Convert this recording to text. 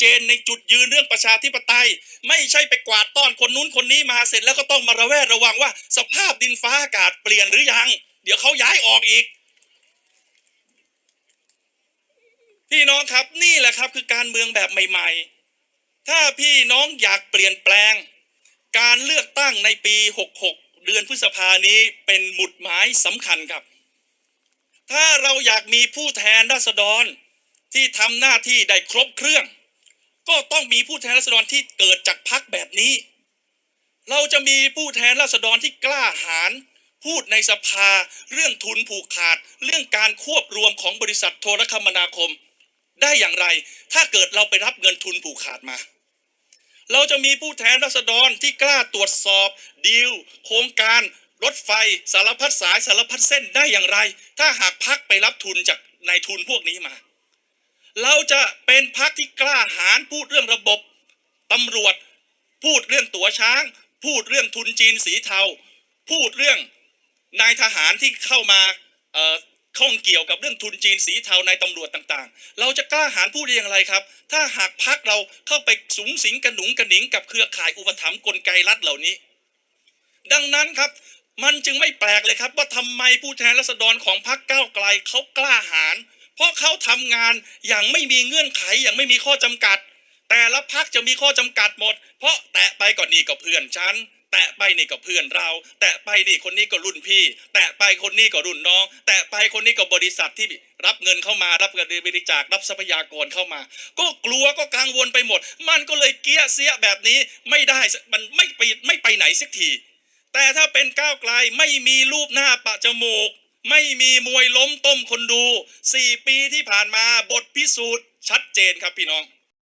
เจนในจุดยืนเรื่องประชาธิปไตย ไม่ใช่ไปกวาดต้อนคนนู้นคนนี้มาเสร็จแล้วก็ต้องมาระแวดระวังว่า สภาพดินฟ้าอากาศเปลี่ยนหรือยัง เดี๋ยวเขาย้ายออกอีก พี่น้องครับนี่แหละครับคือการเมืองแบบใหม่ ๆ ถ้าพี่น้องอยากเปลี่ยนแปลง การเลือกตั้งในปี 66 เดือนพฤษภานี้เป็นหมุดหมายสำคัญครับ ถ้าเราอยากมีผู้แทนราษฎรที่ทำหน้าที่ได้ครบเครื่อง ก็ต้องมีผู้แทนราษฎรที่เกิดจากพรรคแบบนี้ เราจะมีผู้แทนราษฎรที่กล้าหาญพูดในสภา เรื่องทุนผูกขาด เรื่องการควบรวมของบริษัทโทรคมนาคม ได้อย่างไร ถ้าเกิดเราไปรับเงินทุนผูกขาดมา เราจะมีผู้แทนราษฎรที่กล้าตรวจสอบดีลโครงการรถไฟสารพัดสายสารพัดเส้นได้อย่างไร ถ้าหากพักไปรับทุนจากนายทุนพวกนี้มา เราจะเป็นพักที่กล้าหาญพูดเรื่องระบบตำรวจ พูดเรื่องตั๋วช้าง พูดเรื่องทุนจีนสีเทา พูดเรื่องนายทหารที่เข้ามาเอ่อข้องเกี่ยวกับเรื่องทุนจีนสีเทาในตำรวจต่างๆ เราจะกล้าหาญพูดได้อย่างไรครับ ถ้าหากพักเราเข้าไปสูงสิงกระหนุงกระหนิงกับเครือข่ายอุปถัมภ์กลไกรัฐเหล่านี้ ดังนั้นครับมันจึงไม่แปลกเลยครับ ว่าทำไมผู้แทนราษฎรของพรรคก้าวไกลเขากล้าหาญ เพราะเขาทำงานอย่างไม่มีเงื่อนไขอย่างไม่มีข้อจำกัด แต่ละพักจะมีข้อจำกัดหมด เพราะแตะไปก่อนนี่ก็เพื่อนฉันแตะไปนี่ก็เพื่อนเรา แตะไปนี่คนนี้ก็รุ่นพี่ แตะไปคนนี้ก็รุ่นน้อง แตะไปคนนี้ก็บริษัทที่รับเงินเข้ามารับเงินบริจาครับทรัพยากรเข้ามา ก็กลัวก็กังวลไปหมด มันก็เลยเกี้ยเสียแบบนี้ไม่ได้มันไม่ไปไม่ไปไหนสักทีแต่ถ้าเป็นก้าวไกลไม่มีรูปหน้าปะจมูก ไม่มีมวยล้มต้มคนดูสี่ปีที่ผ่านมาบทพิสูจน์ชัดเจนครับพี่น้อง